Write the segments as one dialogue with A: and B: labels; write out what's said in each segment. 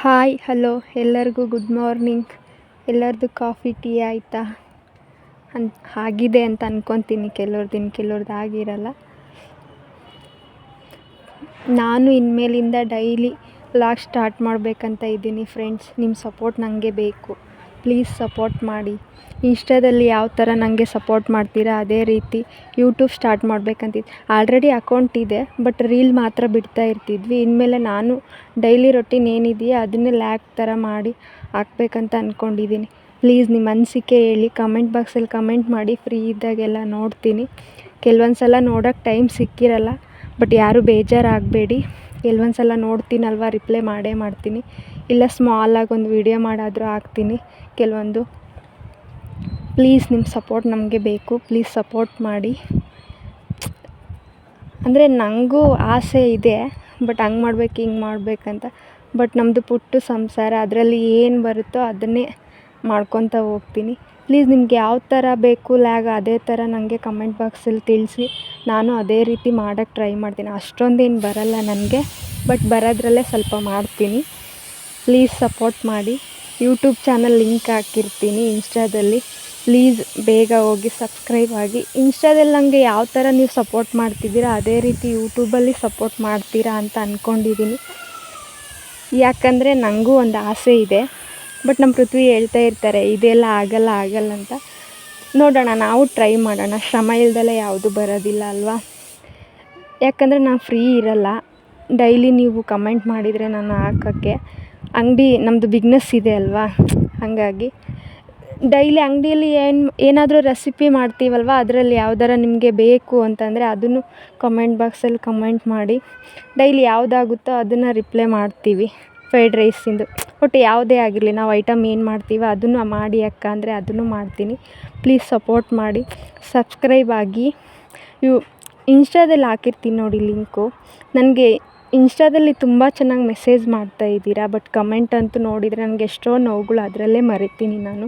A: Hi, hello, ಎಲ್ಲರಿಗೂ good morning ಎಲ್ಲರದ್ದು coffee tea ಆಯಿತಾ? ಅನ್, ಆಗಿದೆ ಅಂತ ಅಂದ್ಕೊತೀನಿ ಕೆಲವ್ರದ್ದು ಕೆಲವ್ರದ್ದು ಆಗಿರಲ್ಲ. ನಾನು ಇನ್ಮೇಲಿಂದ ಡೈಲಿ ಲಾಗ್ ಸ್ಟಾರ್ಟ್ ಮಾಡಬೇಕಂತ ಇದ್ದೀನಿ ಫ್ರೆಂಡ್ಸ್ ನಿಮ್ಮ ಸಪೋರ್ಟ್ ನನಗೆ ಬೇಕು. ಪ್ಲೀಸ್ ಸಪೋರ್ಟ್ ಮಾಡಿ. ಇನ್ಸ್ಟಾದಲ್ಲಿ ಯಾವ ಥರ ನನಗೆ ಸಪೋರ್ಟ್ ಮಾಡ್ತೀರಾ ಅದೇ ರೀತಿ ಯೂಟ್ಯೂಬ್ ಸ್ಟಾರ್ಟ್ ಮಾಡಬೇಕಂತಿದ್ದು. ಆಲ್ರೆಡಿ ಅಕೌಂಟ್ ಇದೆ, ಬಟ್ ರೀಲ್ ಮಾತ್ರ ಬಿಡ್ತಾ ಇರ್ತಿದ್ವಿ. ಇನ್ಮೇಲೆ ನಾನು ಡೈಲಿ ರೊಟೀನ್ ಏನಿದೆಯೋ ಅದನ್ನೇ ಲ್ಯಾಕ್ ಥರ ಮಾಡಿ ಹಾಕ್ಬೇಕಂತ ಅಂದ್ಕೊಂಡಿದ್ದೀನಿ ಪ್ಲೀಸ್ ನಿಮ್ಮ ಅನಿಸಿಕೆ ಹೇಳಿ, ಕಮೆಂಟ್ ಬಾಕ್ಸಲ್ಲಿ ಕಮೆಂಟ್ ಮಾಡಿ. ಫ್ರೀ ಇದ್ದಾಗೆಲ್ಲ ನೋಡ್ತೀನಿ. ಕೆಲವೊಂದು ಸಲ ನೋಡೋಕ್ಕೆ ಟೈಮ್ ಸಿಕ್ಕಿರಲ್ಲ, ಬಟ್ ಯಾರೂ ಬೇಜಾರಾಗಬೇಡಿ. ಕೆಲವೊಂದು ಸಲ ನೋಡ್ತೀನಲ್ವ, ರಿಪ್ಲೈ ಮಾಡೇ ಮಾಡ್ತೀನಿ. ಇಲ್ಲ ಸ್ಮಾಲಾಗಿ ಒಂದು ವೀಡಿಯೋ ಮಾಡಾದರೂ ಹಾಕ್ತೀನಿ. ಕೆಲವೊಂದು. ಪ್ಲೀಸ್ ನಿಮ್ಮ ಸಪೋರ್ಟ್ ನಮಗೆ ಬೇಕು. ಪ್ಲೀಸ್ ಸಪೋರ್ಟ್ ಮಾಡಿ. ಅಂದರೆ ನನಗೂ ಆಸೆ ಇದೆ ಬಟ್ ಹಂಗೆ ಮಾಡ್ಬೇಕು, ಹಿಂಗೆ ಮಾಡಬೇಕಂತ. ಬಟ್ ನಮ್ಮದು ಪುಟ್ಟ ಸಂಸಾರ, ಅದರಲ್ಲಿ ಏನು ಬರುತ್ತೋ ಅದನ್ನೇ ಮಾಡ್ಕೊತಾ ಹೋಗ್ತೀನಿ. ಪ್ಲೀಸ್ ನಿಮ್ಗೆ ಯಾವ ಥರ ಬೇಕು ಲ್ಯಾಗ್ ಅದೇ ಥರ ನನಗೆ ಕಮೆಂಟ್ ಬಾಕ್ಸಲ್ಲಿ ತಿಳಿಸಿ. ನಾನು ಅದೇ ರೀತಿ ಮಾಡೋಕ್ಕೆ ಟ್ರೈ ಮಾಡ್ತೀನಿ. ಅಷ್ಟೊಂದೇನು ಬರಲ್ಲ ನನಗೆ ಬಟ್ ಬರೋದ್ರಲ್ಲೇ ಸ್ವಲ್ಪ ಮಾಡ್ತೀನಿ. ಪ್ಲೀಸ್ ಸಪೋರ್ಟ್ ಮಾಡಿ. ಯೂಟ್ಯೂಬ್ ಚಾನಲ್ ಲಿಂಕ್ ಹಾಕಿರ್ತೀನಿ ಇನ್ಸ್ಟಾದಲ್ಲಿ. ಪ್ಲೀಸ್ ಬೇಗ ಹೋಗಿ ಸಬ್ಸ್ಕ್ರೈಬ್ ಆಗಿ. ಇನ್ಸ್ಟಾದಲ್ಲಿ ನನಗೆ ಯಾವ ಥರ ನೀವು ಸಪೋರ್ಟ್ ಮಾಡ್ತಿದ್ದೀರಾ, ಅದೇ ರೀತಿ ಯೂಟ್ಯೂಬಲ್ಲಿ ಸಪೋರ್ಟ್ ಮಾಡ್ತೀರಾ ಅಂತ ಅಂದ್ಕೊಂಡಿದ್ದೀನಿ ಯಾಕಂದರೆ ನನಗೂ ಒಂದು ಆಸೆ ಇದೆ. ಬಟ್ ನಮ್ಮ ಪೃಥ್ವಿ ಹೇಳ್ತಾ ಇರ್ತಾರೆ, ಇದೆಲ್ಲ ಆಗಲ್ಲ ಆಗಲ್ಲ ಅಂತ. ನೋಡೋಣ, ನಾವು ಟ್ರೈ ಮಾಡೋಣ. ಶ್ರಮ ಇಲ್ದಲೆ ಯಾವುದು ಬರೋದಿಲ್ಲ ಅಲ್ವಾ? ಯಾಕಂದರೆ ನಾನು ಫ್ರೀ ಇರಲ್ಲ. ಡೈಲಿ ನೀವು ಕಮೆಂಟ್ ಮಾಡಿದರೆ ನಾನು ಹಾಕೋಕ್ಕೆ ಅಂಗಡಿ ನಮ್ಮದು ಬಿಗ್ನೆಸ್ ಇದೆ ಅಲ್ವಾ? ಹಾಗಾಗಿ ಡೈಲಿ ಅಂಗಡಿಯಲ್ಲಿ ಏನು, ಏನಾದರೂ ರೆಸಿಪಿ ಮಾಡ್ತೀವಲ್ವ? ಅದರಲ್ಲಿ ಯಾವ್ದಾರ ನಿಮಗೆ ಬೇಕು ಅಂತಂದರೆ ಅದನ್ನು ಕಮೆಂಟ್ ಬಾಕ್ಸಲ್ಲಿ ಕಮೆಂಟ್ ಮಾಡಿ. ಡೈಲಿ ಯಾವುದಾಗುತ್ತೋ ಅದನ್ನು ರಿಪ್ಲೈ ಮಾಡ್ತೀವಿ ಫ್ರೈಡ್ ರೈಸಿಂದು ಒಟ್ಟು ಯಾವುದೇ ಆಗಿರಲಿ, ನಾವು ಐಟಮ್ ಏನು ಮಾಡ್ತೀವೋ ಅದನ್ನು ಮಾಡಿ ಅಕ್ಕ ಅಂದರೆ ಅದನ್ನು ಮಾಡ್ತೀನಿ. ಪ್ಲೀಸ್ ಸಪೋರ್ಟ್ ಮಾಡಿ. ಸಬ್ಸ್ಕ್ರೈಬ್ ಆಗಿ. ಇವು ಇನ್ಸ್ಟಾದಲ್ಲಿ ಹಾಕಿರ್ತೀನಿ ನೋಡಿ ಲಿಂಕು ನನಗೆ ಇನ್ಸ್ಟಾದಲ್ಲಿ ತುಂಬ ಚೆನ್ನಾಗಿ ಮೆಸೇಜ್ ಮಾಡ್ತಾ ಇದ್ದೀರಾ ಬಟ್ ಕಮೆಂಟ್ ಅಂತೂ ನೋಡಿದರೆ ನನಗೆ ಎಷ್ಟೋ ನೋವುಗಳು ಅದರಲ್ಲೇ ಮರಿತೀನಿ ನಾನು.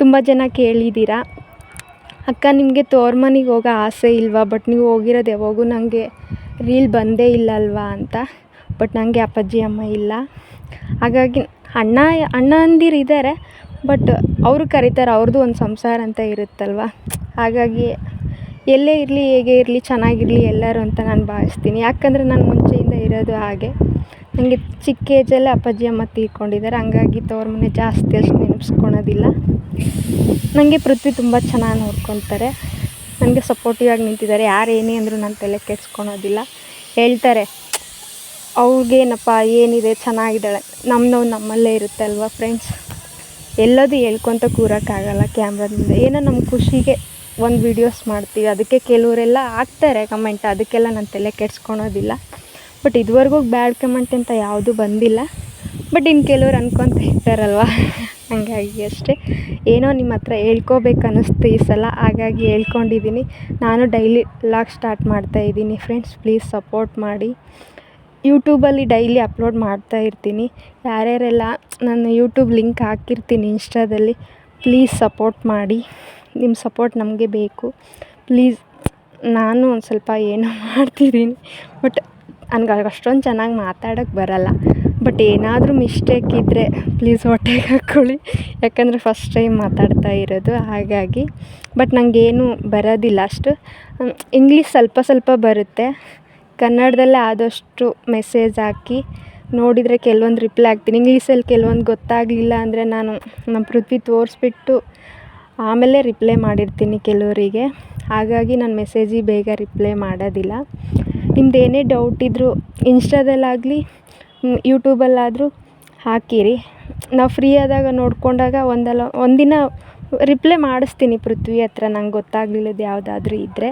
A: ತುಂಬ ಜನ ಕೇಳಿದ್ದೀರಾ, ಅಕ್ಕ, ನಿಮಗೆ ತೋರ್ಮನಿಗೆ ಮನೆಗೆ ಹೋಗೋ ಆಸೆ ಇಲ್ವಾ ಬಟ್ ನೀವು ಹೋಗಿರೋದು ಯಾವಾಗೂ ನನಗೆ ರೀಲ್ ಬಂದೇ ಇಲ್ಲ ಅಲ್ವಾ ಅಂತ. ಬಟ್ ನನಗೆ ಅಪ್ಪಾಜಿ, ಅಮ್ಮ ಇಲ್ಲ. ಹಾಗಾಗಿ ಅಣ್ಣ ಅಣ್ಣಂದಿರು ಇದ್ದಾರೆ ಬಟ್ ಅವರು ಕರೀತಾರೆ ಅವ್ರದ್ದು ಒಂದು ಸಂಸಾರ ಅಂತ ಇರುತ್ತಲ್ವ. ಹಾಗಾಗಿ ಎಲ್ಲೇ ಇರಲಿ, ಹೇಗೆ ಇರಲಿ, ಚೆನ್ನಾಗಿರಲಿ ಎಲ್ಲರೂ ಅಂತ ನಾನು ಭಾವಿಸ್ತೀನಿ. ಯಾಕಂದರೆ ನಾನು ಮುಂಚೆಯಿಂದ ಇರೋದು ಹಾಗೆ. ನನಗೆ ಚಿಕ್ಕ ಏಜಲ್ಲೇ ಅಪ್ಪಾಜಿ, ಅಮ್ಮ ತೀರ್ಕೊಂಡಿದ್ದಾರೆ. ಹಂಗಾಗಿ ತವ್ರ ಮನೆ ಜಾಸ್ತಿ ಅಷ್ಟು ನೆನೆಸ್ಕೊಳೋದಿಲ್ಲ ನನಗೆ ಪೃಥ್ವಿ ತುಂಬ ಚೆನ್ನಾಗಿ ನೋಡ್ಕೊತಾರೆ. ನನಗೆ ಸಪೋರ್ಟಿವ್ ಆಗಿ ನಿಂತಿದ್ದಾರೆ. ಯಾರು ಏನೇ ಅಂದರೂ ನಾನು ತಲೆ ಕೆಡ್ಸ್ಕೊಳೋದಿಲ್ಲ. ಹೇಳ್ತಾರೆ ಅವ್ರಿಗೇನಪ್ಪ ಏನಿದೆ? ಚೆನ್ನಾಗಿದ್ದಾಳೆ. ನಮ್ಮ ನಮ್ಮಲ್ಲೇ ಇರುತ್ತೆ ಅಲ್ವಾ ಫ್ರೆಂಡ್ಸ್ ಎಲ್ಲದೂ ಹೇಳ್ಕೊತ ಕೂರೋಕ್ಕಾಗಲ್ಲ ಕ್ಯಾಮ್ರಾದಿಂದ. ಏನೋ ನಮ್ಮ ಖುಷಿಗೆ ಒಂದು ವೀಡಿಯೋಸ್ ಮಾಡ್ತೀವಿ. ಅದಕ್ಕೆ ಕೆಲವರೆಲ್ಲ ಹಾಕ್ತಾರೆ ಕಮೆಂಟ್ ಅದಕ್ಕೆಲ್ಲ ನಾನು ತಲೆ ಕೆಡ್ಸ್ಕೊಳೋದಿಲ್ಲ. ಬಟ್ ಇದುವರೆಗೂ ಬ್ಯಾಡ್ ಕಮೆಂಟ್ ಅಂತ ಯಾವುದೂ ಬಂದಿಲ್ಲ. ಬಟ್ ಇನ್ನು ಕೆಲವ್ರು ಅನ್ಕೊತ ಇರ್ತಾರಲ್ವ? ಹಾಗಾಗಿ ಅಷ್ಟೇ. ಏನೋ ನಿಮ್ಮ ಹತ್ರ ಹೇಳ್ಕೋಬೇಕು ಅನ್ನಿಸ್ತು ಈ ಸಲ. ಹಾಗಾಗಿ ಹೇಳ್ಕೊಂಡಿದ್ದೀನಿ ನಾನು ಡೈಲಿ ವ್ಲಾಗ್ ಸ್ಟಾರ್ಟ್ ಮಾಡ್ತಾ ಇದ್ದೀನಿ ಫ್ರೆಂಡ್ಸ್ ಪ್ಲೀಸ್ ಸಪೋರ್ಟ್ ಮಾಡಿ. ಯೂಟ್ಯೂಬಲ್ಲಿ ಡೈಲಿ ಅಪ್ಲೋಡ್ ಮಾಡ್ತಾ ಇರ್ತೀನಿ. ಯಾರ್ಯಾರೆಲ್ಲ ನಾನು ಯೂಟ್ಯೂಬ್ ಲಿಂಕ್ ಹಾಕಿರ್ತೀನಿ ಇನ್ಸ್ಟಾದಲ್ಲಿ ಪ್ಲೀಸ್ ಸಪೋರ್ಟ್ ಮಾಡಿ. ನಿಮ್ಮ ಸಪೋರ್ಟ್ ನಮಗೆ ಬೇಕು. ಪ್ಲೀಸ್ ನಾನು ಒಂದು ಸ್ವಲ್ಪ ಏನೋ ಮಾಡ್ತಿದ್ದೀನಿ ಬಟ್ ನನ್ಗೆ ಅಷ್ಟೊಂದು ಚೆನ್ನಾಗಿ ಮಾತಾಡೋಕ್ಕೆ ಬರಲ್ಲ. ಬಟ್ ಏನಾದರೂ ಮಿಸ್ಟೇಕ್ ಇದ್ದರೆ ಪ್ಲೀಸ್ ಹೊಟ್ಟೆಗೆ ಹಾಕ್ಕೊಳ್ಳಿ ಯಾಕಂದರೆ ಫಸ್ಟ್ ಟೈಮ್ ಮಾತಾಡ್ತಾ ಇರೋದು, ಹಾಗಾಗಿ. ಬಟ್ ನನಗೇನು ಬರೋದಿಲ್ಲ ಅಷ್ಟು. ಇಂಗ್ಲೀಷ್ ಸ್ವಲ್ಪ ಸ್ವಲ್ಪ ಬರುತ್ತೆ. ಕನ್ನಡದಲ್ಲೇ ಆದಷ್ಟು ಮೆಸೇಜ್ ಹಾಕಿ ನೋಡಿದರೆ ಕೆಲವೊಂದು ರಿಪ್ಲೈ ಹಾಕ್ತೀನಿ ಇಂಗ್ಲೀಷಲ್ಲಿ ಕೆಲವೊಂದು ಗೊತ್ತಾಗಲಿಲ್ಲ ಅಂದರೆ ನಾನು ನಮ್ಮ ಪೃಥ್ವಿ ತೋರಿಸ್ಬಿಟ್ಟು ಆಮೇಲೆ ರಿಪ್ಲೈ ಮಾಡಿರ್ತೀನಿ ಕೆಲವರಿಗೆ. ಹಾಗಾಗಿ ನಾನು ಮೆಸೇಜಿಗೆ ಬೇಗ ರಿಪ್ಲೈ ಮಾಡೋದಿಲ್ಲ. ನಿಮ್ದು ಏನೇ ಡೌಟ್ ಇದ್ದರೂ ಇನ್ಸ್ಟಾದಲ್ಲಾಗಲಿ ಯೂಟ್ಯೂಬಲ್ಲಾದರೂ ಹಾಕಿರಿ. ನಾವು ಫ್ರೀ ಆದಾಗ ನೋಡಿಕೊಂಡಾಗ ಒಂದಲ್ಲ ಒಂದಿನ ರಿಪ್ಲೈ ಮಾಡಿಸ್ತೀನಿ ಪೃಥ್ವಿ ಹತ್ರ. ನಂಗೆ ಗೊತ್ತಾಗ್ಲಿಲ್ಲದು ಯಾವುದಾದ್ರೂ ಇದ್ದರೆ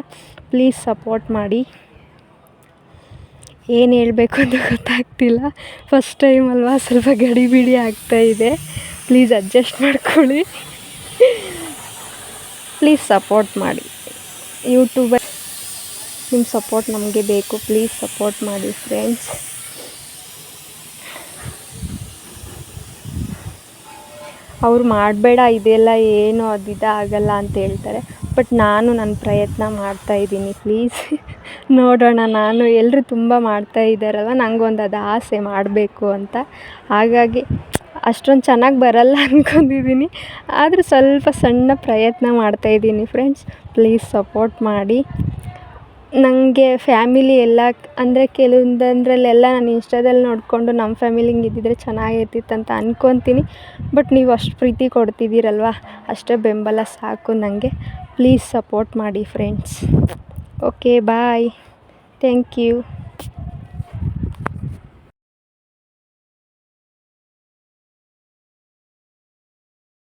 A: ಪ್ಲೀಸ್ ಸಪೋರ್ಟ್ ಮಾಡಿ. ಏನು ಹೇಳಬೇಕು ಅಂತ ಗೊತ್ತಾಗ್ತಿಲ್ಲ. ಫಸ್ಟ್ ಟೈಮ್ ಅಲ್ವಾ? ಸ್ವಲ್ಪ ಗಡಿಬಿಡಿ ಆಗ್ತಾಯಿದೆ ಪ್ಲೀಸ್ ಅಡ್ಜಸ್ಟ್ ಮಾಡ್ಕೊಳ್ಳಿ. ಪ್ಲೀಸ್ ಸಪೋರ್ಟ್ ಮಾಡಿ. ಯೂಟ್ಯೂಬ ನಿಮ್ಮ ಸಪೋರ್ಟ್ ನಮಗೆ ಬೇಕು. ಪ್ಲೀಸ್ ಸಪೋರ್ಟ್ ಮಾಡಿ ಫ್ರೆಂಡ್ಸ್ ಅವ್ರು ಮಾಡಬೇಡ, ಇದೆಲ್ಲ ಏನು ಅದು ಇದಾಗಲ್ಲ ಅಂತ ಹೇಳ್ತಾರೆ. ಬಟ್ ನಾನು ನನ್ನ ಪ್ರಯತ್ನ ಮಾಡ್ತಾಯಿದ್ದೀನಿ ಪ್ಲೀಸ್ ನೋಡೋಣ, ನಾನು ಎಲ್ಲರೂ ತುಂಬ ಮಾಡ್ತಾ ಇದ್ದಾರಲ್ವ? ನನಗೊಂದು ಅದು ಆಸೆ ಮಾಡಬೇಕು ಅಂತ. ಹಾಗಾಗಿ ಅಷ್ಟೊಂದು ಚೆನ್ನಾಗಿ ಬರಲ್ಲ ಅಂದ್ಕೊಂಡಿದ್ದೀನಿ ಆದರೂ ಸ್ವಲ್ಪ ಸಣ್ಣ ಪ್ರಯತ್ನ ಮಾಡ್ತಾಯಿದ್ದೀನಿ ಫ್ರೆಂಡ್ಸ್ ಪ್ಲೀಸ್ ಸಪೋರ್ಟ್ ಮಾಡಿ. ನನಗೆ ಫ್ಯಾಮಿಲಿ ಎಲ್ಲ, ಅಂದರೆ ಕೆಲವೊಂದಂದ್ರಲ್ಲೆಲ್ಲ ನಾನು ಇನ್ಸ್ಟಾದಲ್ಲಿ ನೋಡಿಕೊಂಡು ನಮ್ಮ ಫ್ಯಾಮಿಲಿ ಹಿಂಗೆ ಇದ್ದಿದ್ರೆ ಚೆನ್ನಾಗಿರ್ತಿತ್ತು ಅಂತ ಅಂದ್ಕೊತೀನಿ ಬಟ್ ನೀವು ಅಷ್ಟು ಪ್ರೀತಿ ಕೊಡ್ತಿದ್ದೀರಲ್ವ? ಅಷ್ಟೇ ಬೆಂಬಲ ಸಾಕು ನನಗೆ ಪ್ಲೀಸ್ ಸಪೋರ್ಟ್ ಮಾಡಿ friends okay bye thank you